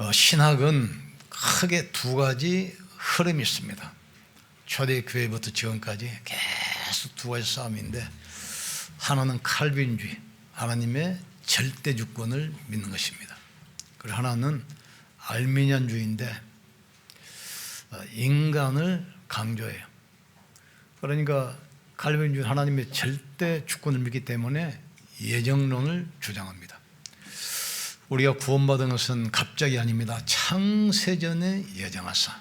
어, 신학은 크게 두 가지 흐름이 있습니다. 초대교회부터 지금까지 계속 두 가지 싸움인데 하나는 칼빈주의, 하나님의 절대 주권을 믿는 것입니다. 그리고 하나는 알미니안주의인데 어, 인간을 강조해요. 그러니까 칼빈주의 하나님의 절대 주권을 믿기 때문에 예정론을 주장합니다. 우리가 구원받은 것은 갑자기 아닙니다. 창세전에 예정하사.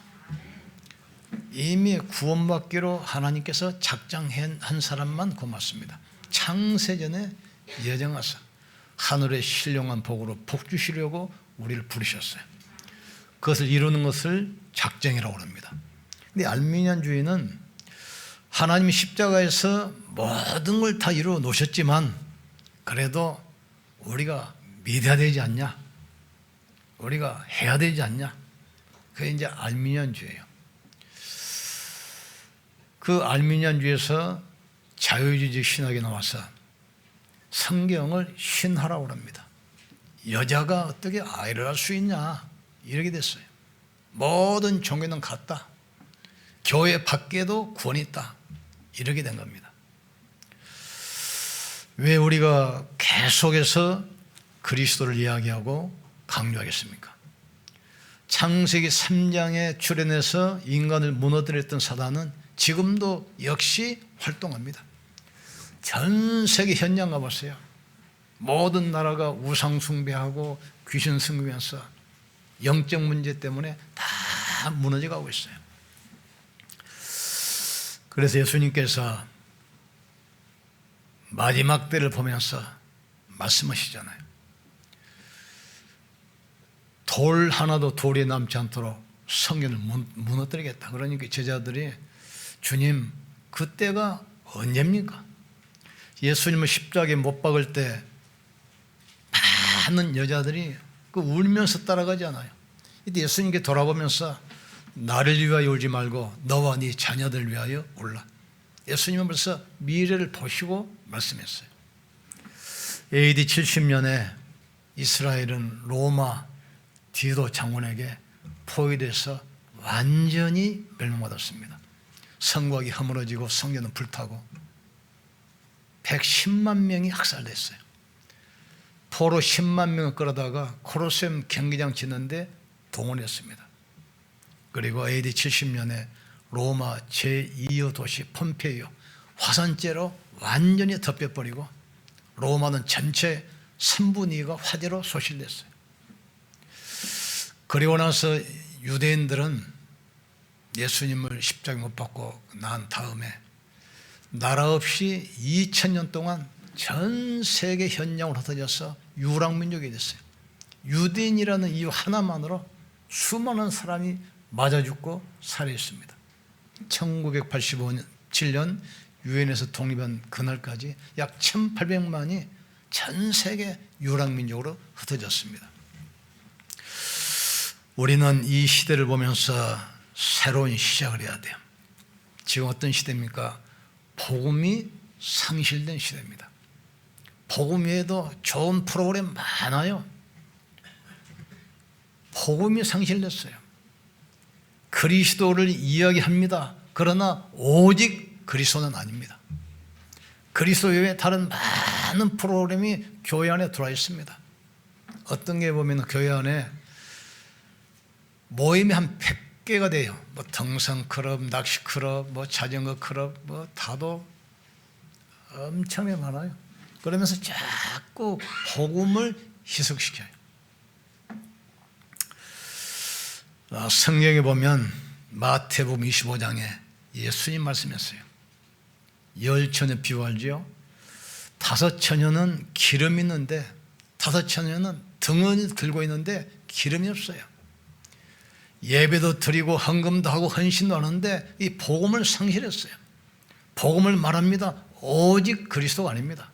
이미 구원받기로 하나님께서 작정한 사람만 고맙습니다. 창세전에 예정하사. 하늘의 신령한 복으로 복 주시려고 우리를 부르셨어요. 그것을 이루는 것을 작정이라고 합니다. 근데 알미니안주의는 하나님이 십자가에서 모든 걸 다 이루어 놓으셨지만 그래도 우리가 믿어야 되지 않냐? 우리가 해야 되지 않냐? 그게 이제 알미니안주의예요. 그 알미니안주의에서 자유주의 신학이 나와서 성경을 신하라고 합니다. 여자가 어떻게 아이를 할 수 있냐? 이렇게 됐어요. 모든 종교는 같다. 교회 밖에도 구원이 있다. 이렇게 된 겁니다. 왜 우리가 계속해서 그리스도를 이야기하고 강조하겠습니까? 창세기 3장에 출현해서 인간을 무너뜨렸던 사단은 지금도 역시 활동합니다. 전 세계 현장 가보세요. 모든 나라가 우상 숭배하고 귀신 숭배하면서 영적 문제 때문에 다 무너져 가고 있어요. 그래서 예수님께서 마지막 때를 보면서 말씀하시잖아요. 돌 하나도 돌이 남지 않도록 성경을 무너뜨리겠다. 그러니까 제자들이 주님 그때가 언제입니까? 예수님을 십자가에 못 박을 때 많은 여자들이 그 울면서 따라가잖아요. 이때 예수님께 돌아보면서 나를 위하여 울지 말고 너와 네 자녀들 위하여 울라. 예수님은 벌써 미래를 보시고 말씀했어요. AD 70년에 이스라엘은 로마 디도 장군에게 포위돼서 완전히 멸망받았습니다. 성곽이 허물어지고 성전은 불타고 110만 명이 학살됐어요. 포로 10만 명을 끌어다가 코로세움 경기장 짓는데 동원했습니다. 그리고 AD 70년에 로마 제2의 도시 폼페이오 화산재로 완전히 덮여버리고 로마는 전체 3분의 2가 화재로 소실됐어요. 그리고 나서 유대인들은 예수님을 십자가에 못 박고 난 다음에 나라 없이 2000년 동안 전 세계 현장으로 흩어져서 유랑민족이 됐어요. 유대인이라는 이유 하나만으로 수많은 사람이 맞아 죽고 살해했습니다. 1985년 7년 유엔에서 독립한 그날까지 약 1,800만이 전 세계 유랑민족으로 흩어졌습니다. 우리는 이 시대를 보면서 새로운 시작을 해야 돼요. 지금 어떤 시대입니까? 복음이 상실된 시대입니다. 복음 외에도 좋은 프로그램 많아요. 복음이 상실됐어요. 그리스도를 이야기합니다. 그러나 오직 그리스도는 아닙니다. 그리스도 외에 다른 많은 프로그램이 교회 안에 들어와 있습니다. 어떤 게 보면 교회 안에 모임이 한 100개가 돼요. 뭐 등산 클럽, 낚시 클럽, 뭐 자전거 클럽, 뭐 다도 엄청나게 많아요. 그러면서 자꾸 복음을 희석시켜요. 아, 성경에 보면 마태복음 25장에 예수님 말씀했어요. 열 처녀 비유하죠. 다섯 처녀는 기름 있는데 다섯 처녀는 등을 들고 있는데 기름이 없어요. 예배도 드리고 헌금도 하고 헌신도 하는데 이 복음을 상실했어요. 복음을 말합니다. 오직 그리스도가 아닙니다.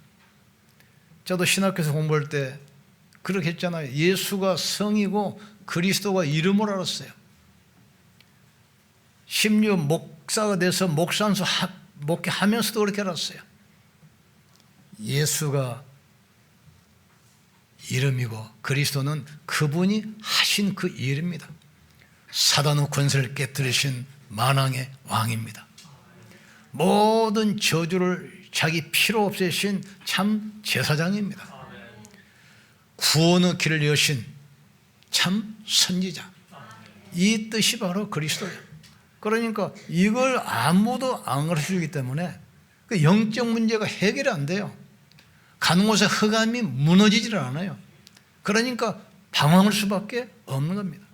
저도 신학교에서 공부할 때 그렇게 했잖아요. 예수가 성이고 그리스도가 이름을 알았어요. 심지어 목사가 돼서 목산수 목회하면서도 그렇게 알았어요. 예수가 이름이고 그리스도는 그분이 하신 그 일입니다. 사단의 권세를 깨뜨리신 만왕의 왕입니다. 모든 저주를 자기 피로 없애신 참 제사장입니다. 구원의 길을 여신 참 선지자. 이 뜻이 바로 그리스도예요. 그러니까 이걸 아무도 안 가르쳐 주기 때문에 그 영적 문제가 해결이 안 돼요. 가는 곳에 흑암이 무너지질 않아요. 그러니까 방황할 수밖에 없는 겁니다.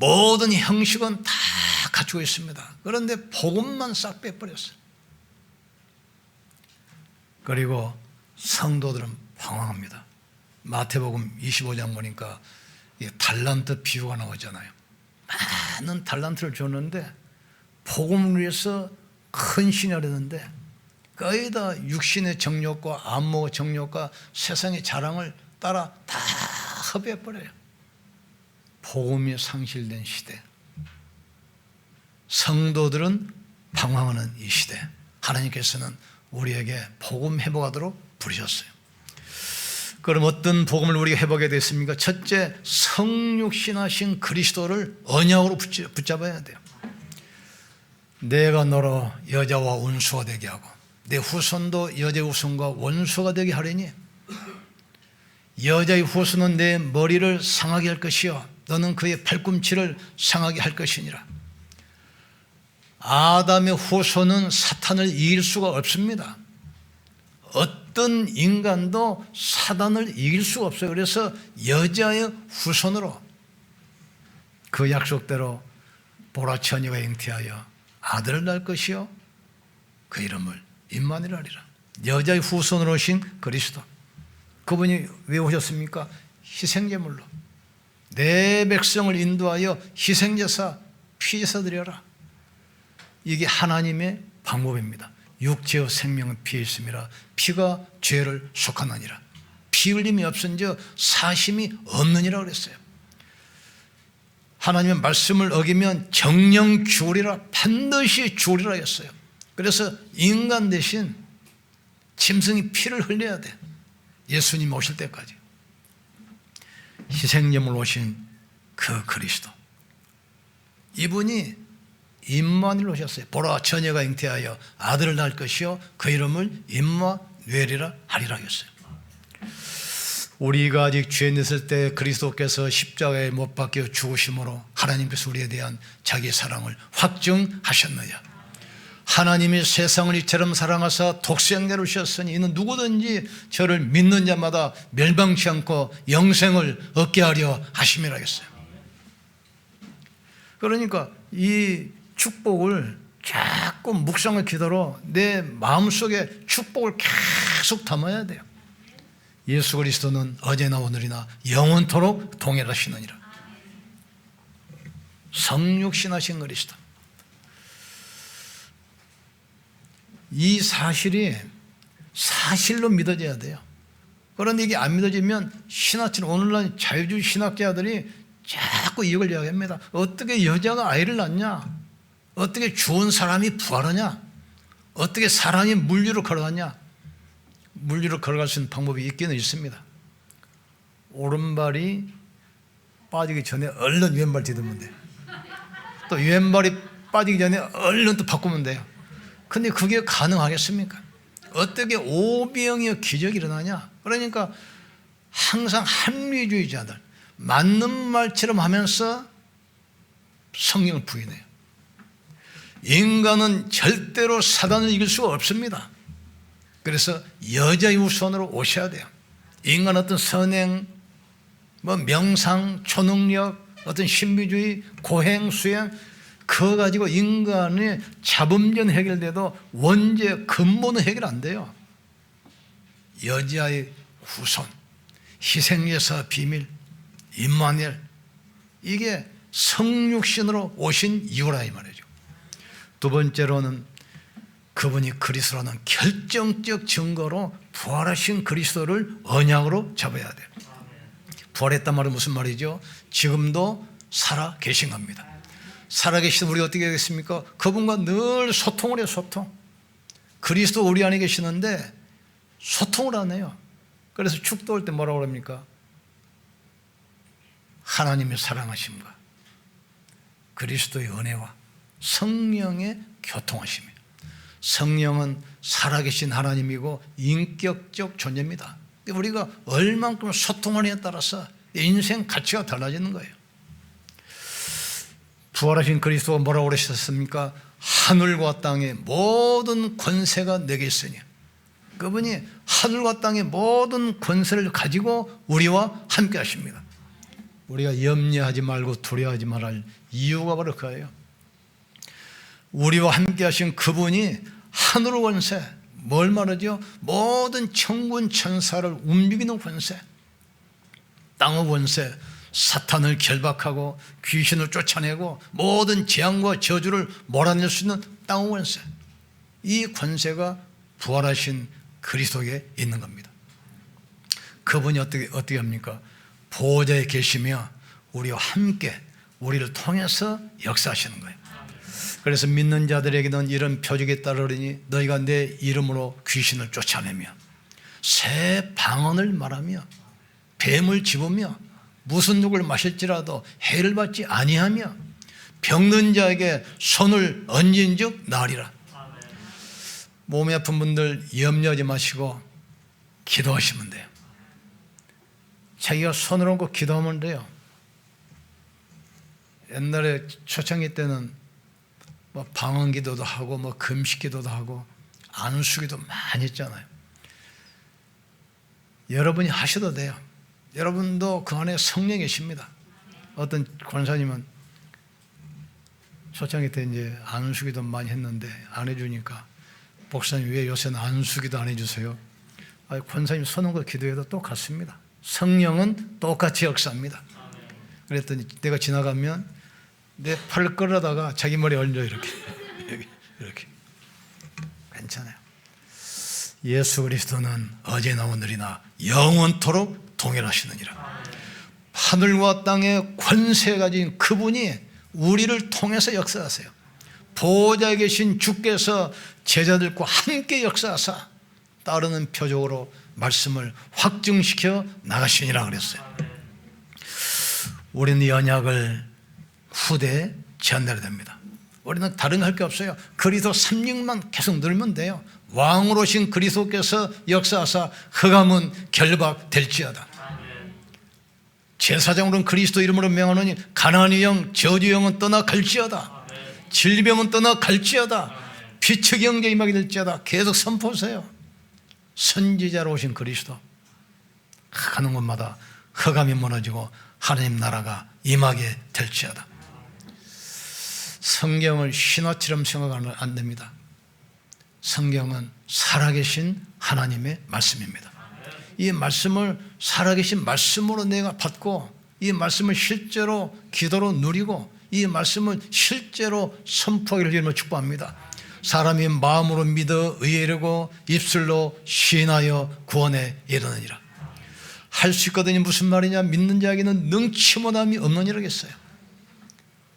모든 형식은 다 갖추고 있습니다. 그런데 복음만 싹 빼버렸어요. 그리고 성도들은 방황합니다. 마태복음 25장 보니까 달란트 비유가 나오잖아요. 많은 달란트를 줬는데 복음을 위해서 큰 신이 하려는데 거의 다 육신의 정욕과 안목의 정욕과 세상의 자랑을 따라 다 허비해버려요. 복음이 상실된 시대. 성도들은 방황하는 이 시대. 하나님께서는 우리에게 복음 회복하도록 부르셨어요. 그럼 어떤 복음을 우리가 회복하게 됐습니까? 첫째, 성육신하신 그리스도를 언약으로 붙잡아야 돼요. 내가 너로 여자와 원수가 되게 하고 내 후손도 여자의 후손과 원수가 되게 하려니 여자의 후손은 내 머리를 상하게 할 것이요 너는 그의 팔꿈치를 상하게 할 것이니라. 아담의 후손은 사탄을 이길 수가 없습니다. 어떤 인간도 사단을 이길 수가 없어요. 그래서 여자의 후손으로 그 약속대로 보라처녀가 잉태하여 아들을 낳을 것이요. 그 이름을 임마누엘이라. 여자의 후손으로 오신 그리스도. 그분이 왜 오셨습니까? 희생제물로 내 백성을 인도하여 희생제사 피제사 드려라 이게 하나님의 방법입니다 육체의 생명은 피에 있음이라 피가 죄를 속하느니라 피 흘림이 없은즉 사심이 없느니라 그랬어요 하나님의 말씀을 어기면 정령 죽으리라 반드시 죽으리라 했어요. 그래서 인간 대신 짐승이 피를 흘려야 돼. 예수님 오실 때까지. 희생제물 오신 그 그리스도. 이분이 임마누엘 오셨어요. 보라 처녀가 잉태하여 아들을 낳을 것이요 그 이름을 임마누엘이라 하리라 했어요. 우리가 아직 죄 냈을 때 그리스도께서 십자가에 못 박혀 죽으심으로 하나님께서 우리에 대한 자기 사랑을 확증하셨느냐 하나님이 세상을 이처럼 사랑하사 독생자를 주셨으니 이는 누구든지 저를 믿는 자마다 멸망치 않고 영생을 얻게 하려 하심이라 했어요 그러니까 이 축복을 자꾸 묵상의 기도로 내 마음속에 축복을 계속 담아야 돼요 예수 그리스도는 어제나 오늘이나 영원토록 동일하시느니라. 성육신하신 그리스도. 이 사실이 사실로 믿어져야 돼요. 그런데 이게 안 믿어지면 신학ችን 오늘날 자유주의 신학자들이 자꾸 이걸 이야기합니다. 어떻게 여자가 아이를 낳냐? 어떻게 죽은 사람이 부활하냐? 어떻게 사람이 물류로 걸어가냐? 물리로 걸어갈 수 있는 방법이 있기는 있습니다. 오른발이 빠지기 전에 얼른 왼발 디디면 돼. 또 왼발이 빠지기 전에 얼른 또 바꾸면 돼요. 근데 그게 가능하겠습니까? 어떻게 오병이어 기적이 일어나냐? 그러니까 항상 합리주의자들 맞는 말처럼 하면서 성령을 부인해요. 인간은 절대로 사단을 이길 수가 없습니다. 그래서 여자의 우선으로 오셔야 돼요. 인간 어떤 선행, 뭐 명상, 초능력, 어떤 신비주의, 고행, 수행, 그거 가지고 인간의 자범전 해결돼도 원죄 근본은 해결 안 돼요. 여자의 후손, 희생예사 비밀, 임마누엘 이게 성육신으로 오신 이유라 이 말이죠. 두 번째로는 그분이 그리스도라는 결정적 증거로 부활하신 그리스도를 언약으로 잡아야 돼요. 부활했단 말은 무슨 말이죠? 지금도 살아 계신 겁니다. 살아 계신 우리 어떻게 하겠습니까? 그분과 늘 소통을 해요, 소통. 그리스도 우리 안에 계시는데 소통을 안 해요. 그래서 축도 올때 뭐라고 그럽니까? 하나님의 사랑하심과 그리스도의 은혜와 성령의 교통하심이 성령은 살아계신 하나님이고 인격적 존재입니다. 우리가 얼만큼 소통하느냐에 따라서 인생 가치가 달라지는 거예요. 부활하신 그리스도가 뭐라고 그러셨습니까? 하늘과 땅의 모든 권세가 내게 있으니 그분이 하늘과 땅의 모든 권세를 가지고 우리와 함께 하십니다. 우리가 염려하지 말고 두려워하지 말할 이유가 바로 그예요. 우리와 함께 하신 그분이 하늘 권세, 뭘 말하죠? 모든 천군 천사를 움직이는 권세, 땅의 권세, 사탄을 결박하고 귀신을 쫓아내고 모든 재앙과 저주를 몰아낼 수 있는 땅의 권세. 이 권세가 부활하신 그리스도에 있는 겁니다. 그분이 어떻게 어떻게 합니까? 보호자에 계시며 우리와 함께 우리를 통해서 역사하시는 거예요. 그래서 믿는 자들에게는 이런 표적이 따르니 너희가 내 이름으로 귀신을 쫓아내며 새 방언을 말하며 뱀을 집으며 무슨 누굴 마실지라도 해를 받지 아니하며 병든 자에게 손을 얹은즉 나으리라. 몸이 아픈 분들 염려하지 마시고 기도하시면 돼요. 자기가 손을 얹고 기도하면 돼요. 옛날에 초창기 때는 뭐 방언 기도도 하고 뭐 금식 기도도 하고 안수 기도 많이 했잖아요. 여러분이 하셔도 돼요. 여러분도 그 안에 성령이 계십니다. 어떤 권사님은 초창기 때 이제 안수기도 많이 했는데 안 해주니까 목사님 왜 요새는 안수기도 안 해주세요? 아니, 권사님 선언과 기도해도 똑같습니다. 성령은 똑같이 역사합니다. 그랬더니 내가 지나가면 내 팔을 끌어다가 자기 머리에 얹어 이렇게 이렇게 괜찮아요. 예수 그리스도는 어제나 오늘이나 영원토록 동일하시느니라. 하늘과 땅의 권세 가진 그분이 우리를 통해서 역사하세요. 보호자에 계신 주께서 제자들과 함께 역사하사 따르는 표적으로 말씀을 확증시켜 나가시니라 그랬어요. 우리는 이 언약을 후대에 전달해야 됩니다. 우리는 다른 할 게 없어요. 그리스도 3령만 계속 늘면 돼요. 왕으로 오신 그리스도께서 역사하사 흑암은 결박될지어다. 제사장으로는 그리스도 이름으로 명하노니 가난의 영, 저주 영은 떠나 갈지어다. 질병은 떠나 갈지어다. 빛의 경제 임하게 될지어다. 계속 선포하세요. 선지자로 오신 그리스도. 가는 곳마다 흑암이 무너지고 하나님 나라가 임하게 될지어다. 성경을 신화처럼 생각하면 안 됩니다. 성경은 살아계신 하나님의 말씀입니다. 이 말씀을 살아계신 말씀으로 내가 받고 이 말씀을 실제로 기도로 누리고 이 말씀을 실제로 선포하기를 주님을 축복합니다. 사람이 마음으로 믿어 의뢰고 입술로 시인하여 구원에 이르느니라. 할 수 있거든요. 무슨 말이냐? 믿는 자에게는 능치 못함이 없느니라 겠어요.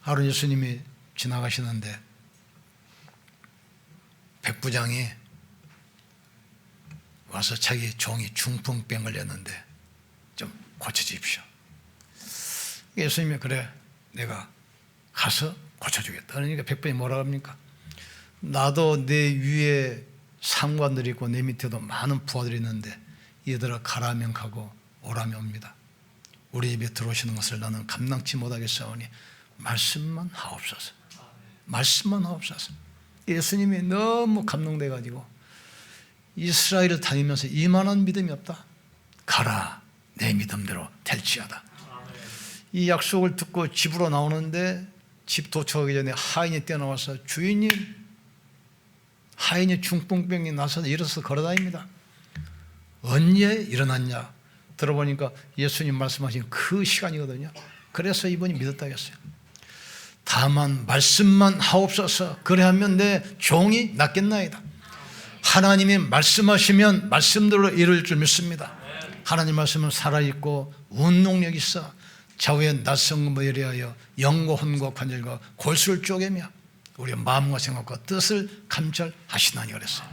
하루 예수님이 지나가시는데 백부장이 와서 자기 종이 중풍병 걸렸는데 좀 고쳐주십시오. 예수님이 그래 내가 가서 고쳐주겠다. 그러니까 백부장이 뭐라 합니까? 나도 내 위에 상관들이 있고 내 밑에도 많은 부하들이 있는데 얘들아 가라면 가고 오라면 옵니다. 우리 집에 들어오시는 것을 나는 감당치 못하겠사오니 말씀만 하옵소서. 말씀만 하옵소서. 예수님이 너무 감동돼 가지고 이스라엘을 다니면서 이만한 믿음이 없다. 가라 내 믿음대로 될지어다. 이 약속을 듣고 집으로 나오는데 집 도착하기 전에 하인이 뛰어나와서 주인님 하인이 중풍병이 나서 일어서 걸어다닙니다. 언제 일어났냐? 들어보니까 예수님 말씀하신 그 시간이거든요. 그래서 이분이 믿었다겠어요. 다만 말씀만 하옵소서 그래하면 내 종이 낫겠나이다. 하나님이 말씀하시면 말씀대로 이룰 줄 믿습니다. 하나님 말씀은 살아있고 운동력 있어 좌우의 낯선 것에 대하여 영과 혼과 관절과 골수를 쪼개며 우리의 마음과 생각과 뜻을 감찰하시나니 그랬어요.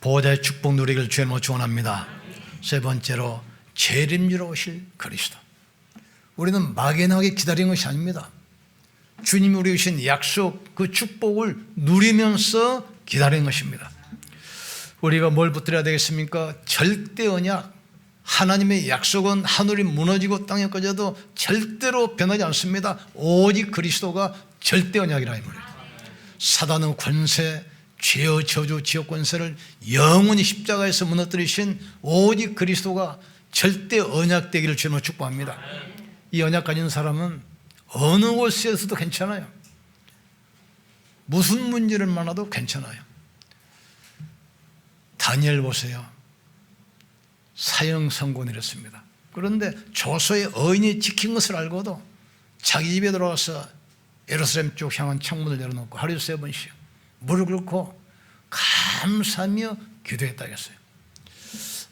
보호자의 축복 누리기를 주님으로 축원합니다. 세 번째로 재림주로 오실 그리스도. 우리는 막연하게 기다린 것이 아닙니다. 주님이 우리 주신 약속, 그 축복을 누리면서 기다린 것입니다. 우리가 뭘 붙들어야 되겠습니까? 절대 언약. 하나님의 약속은 하늘이 무너지고 땅에 꺼져도 절대로 변하지 않습니다. 오직 그리스도가 절대 언약이라 이 말이에요. 사단의 권세, 죄의 저주, 지역 권세를 영원히 십자가에서 무너뜨리신 오직 그리스도가 절대 언약 되기를 주님으로 축복합니다. 이 언약 가진 사람은 어느 곳에서도 괜찮아요. 무슨 문제를 만나도 괜찮아요. 다니엘 보세요. 사형 선고 내렸습니다. 그런데 조서의 어인이 지킨 것을 알고도 자기 집에 들어가서 예루살렘 쪽 향한 창문을 열어놓고 하루 세 번씩 무릎 꿇고 감사하며 기도했다겠어요.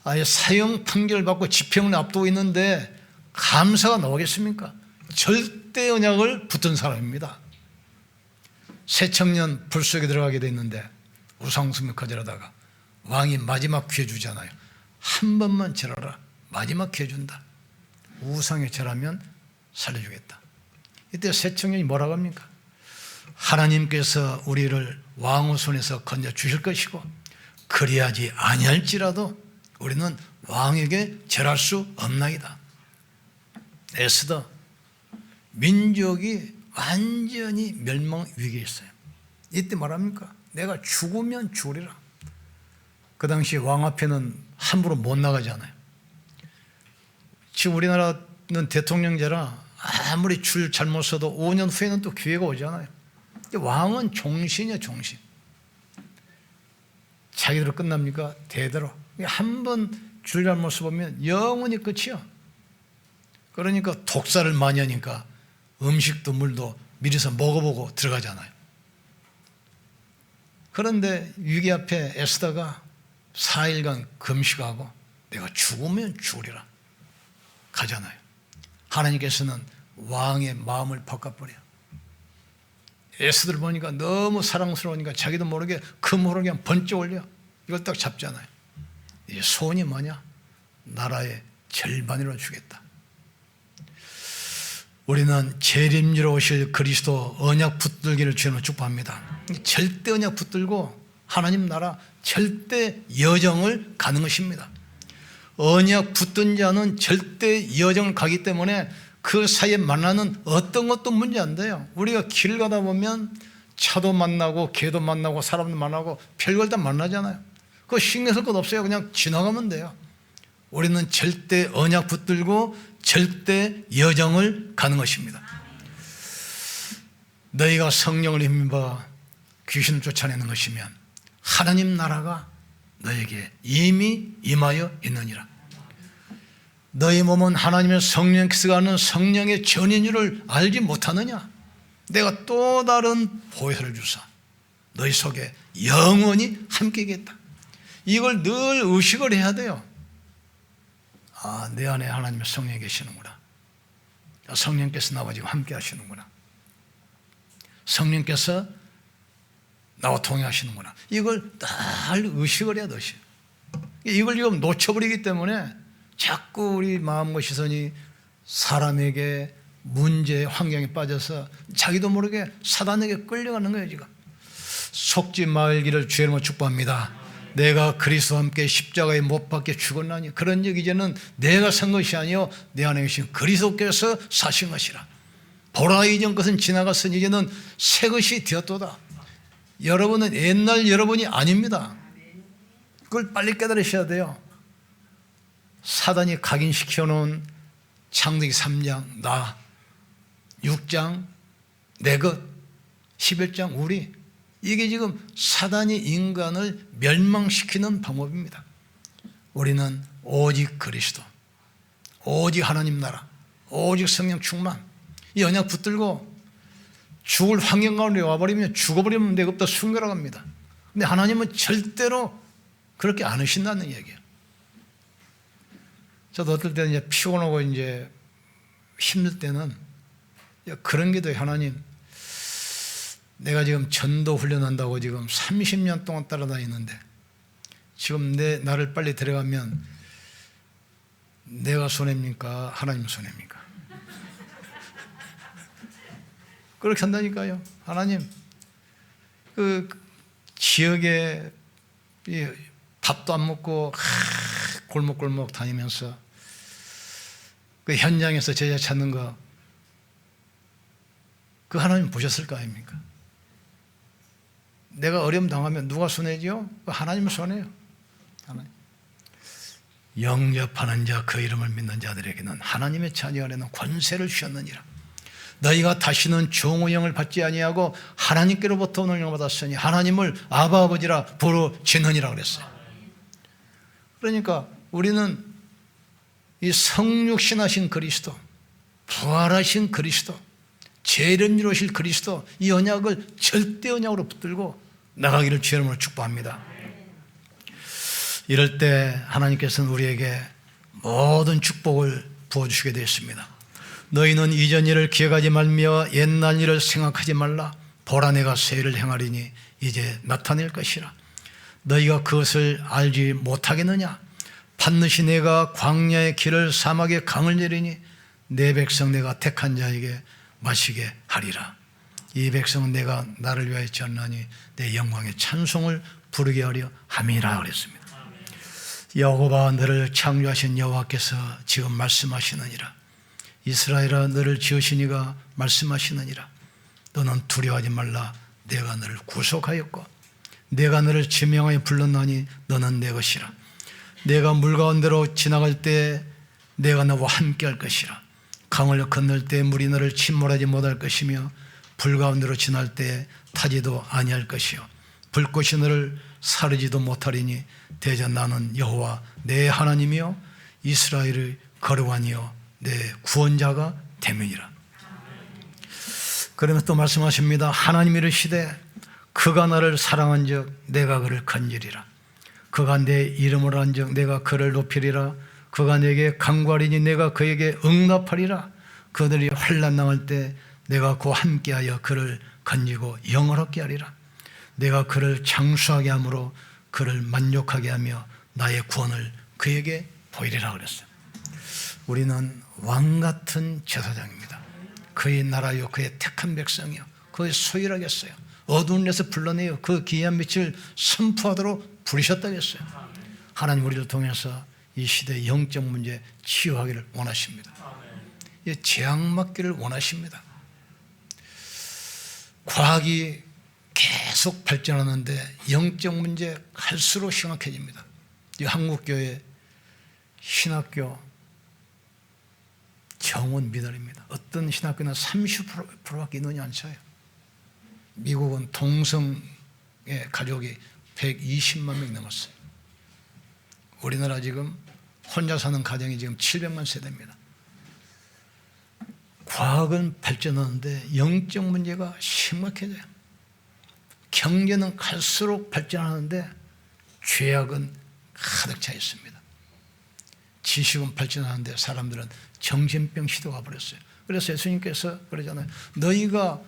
아예 사형 판결 받고 집행을 앞두고 있는데 감사가 나오겠습니까? 절대 언약을 붙은 사람입니다. 새 청년 불 속에 들어가게 됐는데 우상숭배 거절하다가 왕이 마지막 기회 주잖아요. 한 번만 절하라. 마지막 기회 준다. 우상에 절하면 살려주겠다. 이때 새 청년이 뭐라고 합니까? 하나님께서 우리를 왕의 손에서 건져 주실 것이고 그리하지 아니할지라도 우리는 왕에게 절할 수 없나이다. 에스더 민족이 완전히 멸망 위기에 있어요. 이때 말합니까? 내가 죽으면 죽으리라. 그 당시 왕 앞에는 함부로 못 나가잖아요. 지금 우리나라는 대통령제라 아무리 줄 잘못 써도 5년 후에는 또 기회가 오잖아요. 왕은 종신이야, 종신. 자기대로 끝납니까? 대대로. 한 번 줄 잘못 써보면 영원히 끝이야. 그러니까 독사를 많이 하니까 음식도 물도 미리서 먹어보고 들어가잖아요. 그런데 위기 앞에 에스더가 4일간 금식하고 내가 죽으면 죽으리라 가잖아요. 하나님께서는 왕의 마음을 바꿔버려요. 에스더를 보니까 너무 사랑스러우니까 자기도 모르게 금호로 그냥 번쩍 올려. 이걸 딱 잡잖아요. 이 소원이 뭐냐? 나라의 절반으로 주겠다. 우리는 재림지로 오실 그리스도 언약 붙들기를 주님으로 축복합니다. 절대 언약 붙들고 하나님 나라 절대 여정을 가는 것입니다. 언약 붙든 자는 절대 여정을 가기 때문에 그 사이에 만나는 어떤 것도 문제 안 돼요. 우리가 길 가다 보면 차도 만나고 개도 만나고 사람도 만나고 별걸 다 만나잖아요. 그거 신경 쓸 것 없어요. 그냥 지나가면 돼요. 우리는 절대 언약 붙들고 절대 여정을 가는 것입니다. 너희가 성령을 힘입어 귀신을 쫓아내는 것이면 하나님 나라가 너에게 이미 임하여 있느니라. 너희 몸은 하나님의 성령께서 가는 성령의 전인율을 알지 못하느냐? 내가 또 다른 보혈을 주사 너희 속에 영원히 함께겠다. 이걸 늘 의식을 해야 돼요. 아, 내 안에 하나님의 성령이 계시는구나. 성령께서 나와 지금 함께 하시는구나. 성령께서 나와 동행하시는구나. 이걸 늘 의식을 해야 되시 이걸 지금 놓쳐버리기 때문에 자꾸 우리 마음과 시선이 사람에게 문제, 환경에 빠져서 자기도 모르게 사단에게 끌려가는 거예요, 지금. 속지 말기를 주의 이름으로 축복합니다. 내가 그리스도와 함께 십자가에 못 박혀 죽었나니 그런 얘기 이제는 내가 산 것이 아니요 내 안에 계신 그리스도께서 사신 것이라. 보라 이전 것은 지나갔으니 이제는 새 것이 되었도다. 여러분은 옛날 여러분이 아닙니다. 그걸 빨리 깨달으셔야 돼요. 사단이 각인시켜 놓은 창세기 3장 나 6장 내 것 11장 우리 이게 지금 사단이 인간을 멸망시키는 방법입니다. 우리는 오직 그리스도, 오직 하나님 나라, 오직 성령 충만, 이 언약 붙들고 죽을 환경 가운데 와버리면 죽어버리면 내가 없다 숨겨라갑니다. 근데 하나님은 절대로 그렇게 안 하신다는 얘기예요. 저도 어떨 때는 이제 피곤하고 이제 힘들 때는 그런 게도 하나님 내가 지금 전도 훈련한다고 지금 30년 동안 따라다니는데 지금 내 나를 빨리 데려가면 내가 손해입니까? 하나님 손해입니까? 그렇게 한다니까요. 하나님, 그 지역에 이 밥도 안 먹고 하, 골목골목 다니면서 그 현장에서 제자 찾는 거, 그 하나님 보셨을 거 아닙니까? 내가 어려움 당하면 누가 손해지요? 그 하나님을 손해요. 하나님. 영접하는 자, 그 이름을 믿는 자들에게는 하나님의 자녀 안에는 권세를 주셨느니라. 너희가 다시는 종우영을 받지 아니하고 하나님께로부터 오는 영을 받았으니 하나님을 아바 아버지라 부르짖느니라 그랬어요. 그러니까 우리는 이 성육신하신 그리스도, 부활하신 그리스도, 재림으로 오실 그리스도 이 언약을 절대 언약으로 붙들고 나가기를 주의 이름으로 축복합니다. 이럴 때 하나님께서는 우리에게 모든 축복을 부어주시게 되었습니다. 너희는 이전 일을 기억하지 말며 옛날 일을 생각하지 말라. 보라 내가 새 일을 행하리니 이제 나타낼 것이라. 너희가 그것을 알지 못하겠느냐? 반드시 내가 광야의 길을 사막의 강을 내리니 내 백성 내가 택한 자에게 마시게 하리라. 이 백성은 내가 나를 위하여 지었나니 내 영광의 찬송을 부르게 하려 함이라 그랬습니다. 여호와 너를 창조하신 여호와께서 지금 말씀하시느니라. 이스라엘아 너를 지으시니가 말씀하시느니라. 너는 두려워하지 말라. 내가 너를 구속하였고 내가 너를 지명하여 불렀나니 너는 내 것이라. 내가 물 가운데로 지나갈 때 내가 너와 함께 할 것이라. 강을 건널 때 물이 너를 침몰하지 못할 것이며 불 가운데로 지날 때 타지도 아니할 것이요 불꽃이 너를 사르지도 못하리니 대전 나는 여호와 내 하나님이요 이스라엘의 거룩하니요 내 구원자가 되면이라. 그러면서 또 말씀하십니다. 하나님 이르시되 그가 나를 사랑한 즉 내가 그를 건지리라. 그가 내 이름을 한즉 내가 그를 높이리라. 그가 내게 강구하리니 내가 그에게 응답하리라. 그들이 환난 당할 때 내가 그 함께하여 그를 건지고 영원하게 하리라. 내가 그를 장수하게 함으로 그를 만족하게 하며 나의 구원을 그에게 보이리라 그랬어요. 우리는 왕 같은 제사장입니다. 그의 나라요, 그의 택한 백성이요, 그의 소유라겠어요. 어두운 데서 불러내어 그 기이한 빛을 선포하도록 부르셨다겠어요. 하나님 우리를 통해서 이 시대의 영적 문제 치유하기를 원하십니다. 재앙 맞기를 원하십니다. 과학이 계속 발전하는데 영적 문제 갈수록 심각해집니다. 이 한국교회 신학교 정원 미달입니다. 어떤 신학교는 30%밖에 인원이 안 차요. 미국은 동성의 가족이 120만 명 넘었어요. 우리나라 지금 혼자 사는 가정이 지금 700만 세대입니다. 과학은 발전하는데 영적 문제가 심각해져요. 경제는 갈수록 발전하는데 죄악은 가득 차 있습니다. 지식은 발전하는데 사람들은 정신병 시도가 버렸어요. 그래서 예수님께서 그러잖아요. 너희가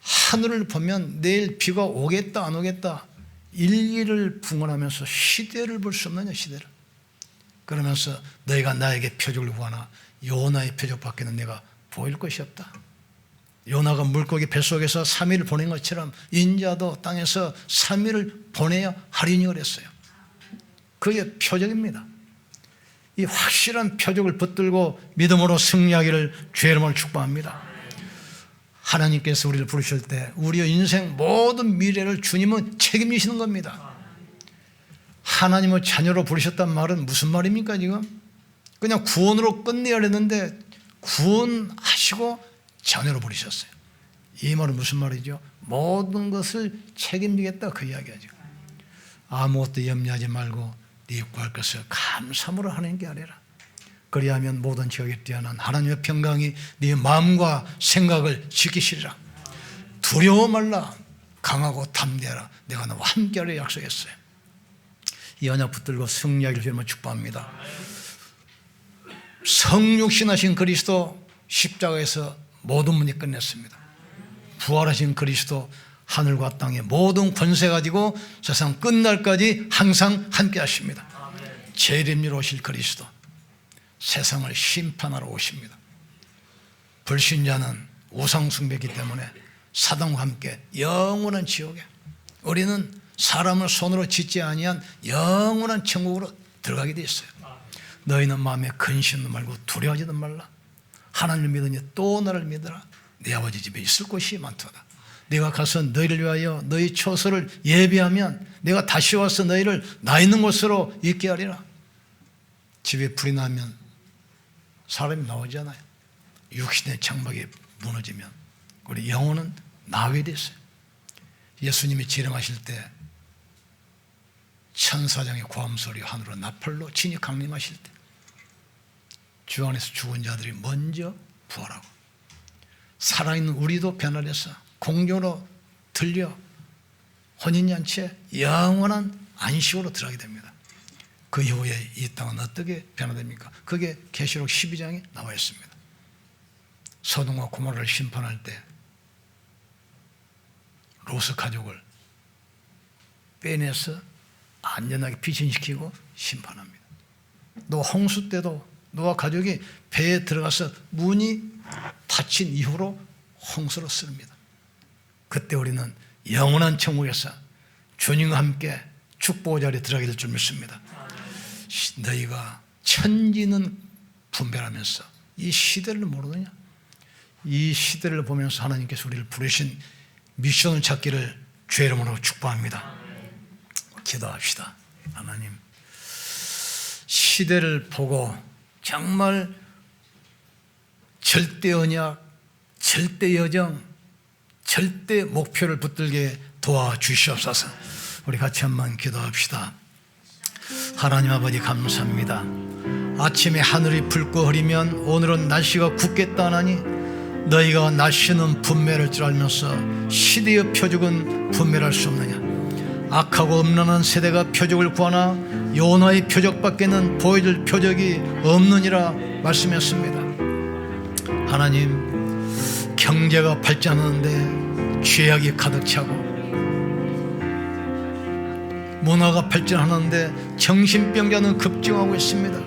하늘을 보면 내일 비가 오겠다 안 오겠다 일기를 붕언하면서 시대를 볼 수 없느냐 시대를. 그러면서 너희가 나에게 표적을 구하나 요나의 표적밖에는 내가 보일 것이 없다. 요나가 물고기 뱃속에서 3일을 보낸 것처럼 인자도 땅에서 3일을 보내야 하리니 그랬어요. 그게 표적입니다. 이 확실한 표적을 붙들고 믿음으로 승리하기를 주의 축복합니다. 하나님께서 우리를 부르실 때 우리의 인생 모든 미래를 주님은 책임지시는 겁니다. 하나님의 자녀로 부르셨단 말은 무슨 말입니까 지금? 그냥 구원으로 끝내야 했는데 구원하시고 자녀로 부르셨어요. 이 말은 무슨 말이죠? 모든 것을 책임지겠다 그 이야기하죠. 아무것도 염려하지 말고 네 구할 것을 감사함으로 하나님께 아뢰라. 그리하면 모든 지역에 뛰어난 하나님의 평강이 네 마음과 생각을 지키시리라. 두려워 말라. 강하고 담대하라. 내가 너와 함께하려 약속했어요. 이 언약 붙들고 승리하기를 주님을 축복합니다. 성육신하신 그리스도 십자가에서 모든 문이 끝냈습니다. 부활하신 그리스도 하늘과 땅의 모든 권세 가지고 세상 끝날까지 항상 함께 하십니다. 재림일 오실 그리스도 세상을 심판하러 오십니다. 불신자는 우상숭배기 때문에 사단과 함께 영원한 지옥에 우리는 사람을 손으로 짓지 아니한 영원한 천국으로 들어가게 돼 있어요. 너희는 마음에 근심도 말고 두려워하지도 말라. 하나님을 믿으니 또 나를 믿어라. 내 아버지 집에 있을 곳이 많도다. 내가 가서 너희를 위하여 너희 처소를 예비하면 내가 다시 와서 너희를 나 있는 곳으로 있게 하리라. 집에 불이 나면 사람이 나오잖아요. 육신의 장막이 무너지면 우리 영혼은 나게 됐어요. 예수님이 지령하실 때 천사장의 고함 소리 하늘로 나팔로 진이 강림하실 때 주 안에서 죽은 자들이 먼저 부활하고 살아있는 우리도 변화돼서 공교로 들려 혼인잔치에 영원한 안식으로 들어가게 됩니다. 그 이후에 이 땅은 어떻게 변화됩니까? 그게 계시록 12장에 나와 있습니다. 소돔과 고모라를 심판할 때 로스 가족을 빼내서 안전하게 피신시키고 심판합니다. 또 홍수 때도 노아 가족이 배에 들어가서 문이 닫힌 이후로 홍수로 씁니다. 그때 우리는 영원한 천국에서 주님과 함께 축복의 자리에 들어가게 될 줄 믿습니다. 너희가 천지는 분별하면서 이 시대를 모르느냐? 이 시대를 보면서 하나님께서 우리를 부르신 미션을 찾기를 주의 이름으로 축복합니다. 기도합시다. 하나님, 시대를 보고 정말 절대 언약, 절대 여정, 절대 목표를 붙들게 도와주시옵소서. 우리 같이 한번 기도합시다. 하나님 아버지 감사합니다. 아침에 하늘이 붉고 흐리면 오늘은 날씨가 굳겠다 하나니 너희가 날씨는 분멸할 줄 알면서 시대의 표적은 분멸할 수 없느냐 악하고 음란한 세대가 표적을 구하나 요나의 표적밖에는 보여줄 표적이 없느니라 말씀했습니다. 하나님 경제가 발전하는데 죄악이 가득 차고 문화가 발전하는데 정신병자는 급증하고 있습니다.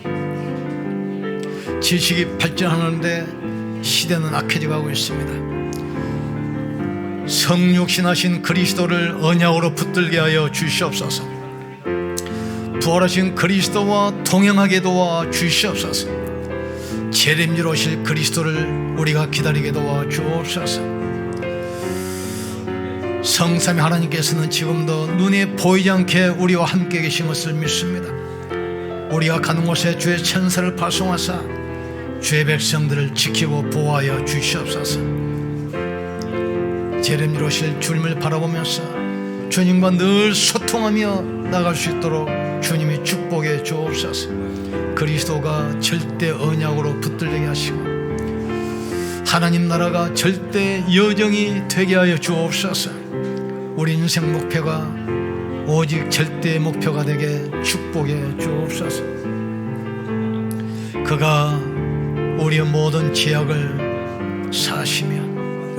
지식이 발전하는데 시대는 악해져 가고 있습니다 성육신하신 그리스도를 언약으로 붙들게 하여 주시옵소서. 부활하신 그리스도와 동행하게 도와 주시옵소서. 재림질 오실 그리스도를 우리가 기다리게 도와 주옵소서. 성삼위 하나님께서는 지금도 눈에 보이지 않게 우리와 함께 계신 것을 믿습니다. 우리가 가는 곳에 주의 천사를 파송하사 주의 백성들을 지키고 보호하여 주시옵소서. 재림일 오실 주님을 바라보면서 주님과 늘 소통하며 나갈 수 있도록 주님이 축복해 주옵소서. 그리스도가 절대 언약으로 붙들게 하시고 하나님 나라가 절대 여정이 되게 하여 주옵소서. 우리 인생 목표가 오직 절대 목표가 되게 축복해 주옵소서. 그가 우리의 모든 죄악을 사시며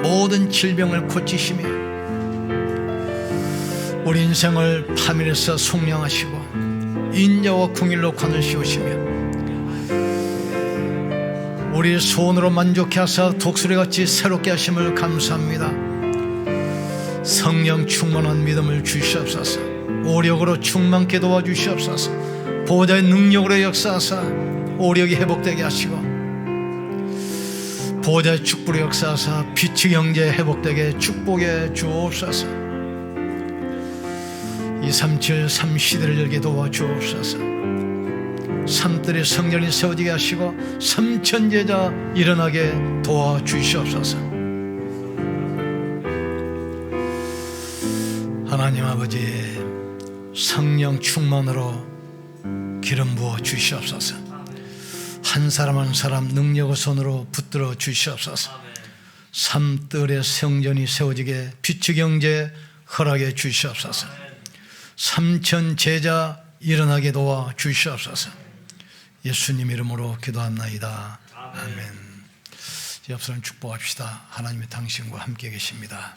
모든 질병을 고치시며 우리 인생을 파멸해서 속량하시고 인자와 궁일로 관을 씌우시며 우리 손으로 만족해 하사 독수리같이 새롭게 하심을 감사합니다. 성령 충만한 믿음을 주시옵소서. 오력으로 충만케 도와주시옵소서. 보호자의 능력으로 역사하사 오력이 회복되게 하시고 보좌의 축복을 역사하사 빛의 경제 회복되게 축복해 주옵소서. 이 삼칠 삼시대를 열게 도와 주옵소서. 삼들의 성전이 세워지게 하시고 삼천제자 일어나게 도와 주시옵소서. 하나님 아버지 성령 충만으로 기름 부어 주시옵소서 한 사람 한 사람 능력의 손으로 붙들어 주시옵소서. 삼뜰의 성전이 세워지게 빛의 경제 허락해 주시옵소서. 삼천 제자 일어나게 도와 주시옵소서. 예수님 이름으로 기도합나이다. 아멘. 옆사람 축복합시다. 하나님의 당신과 함께 계십니다.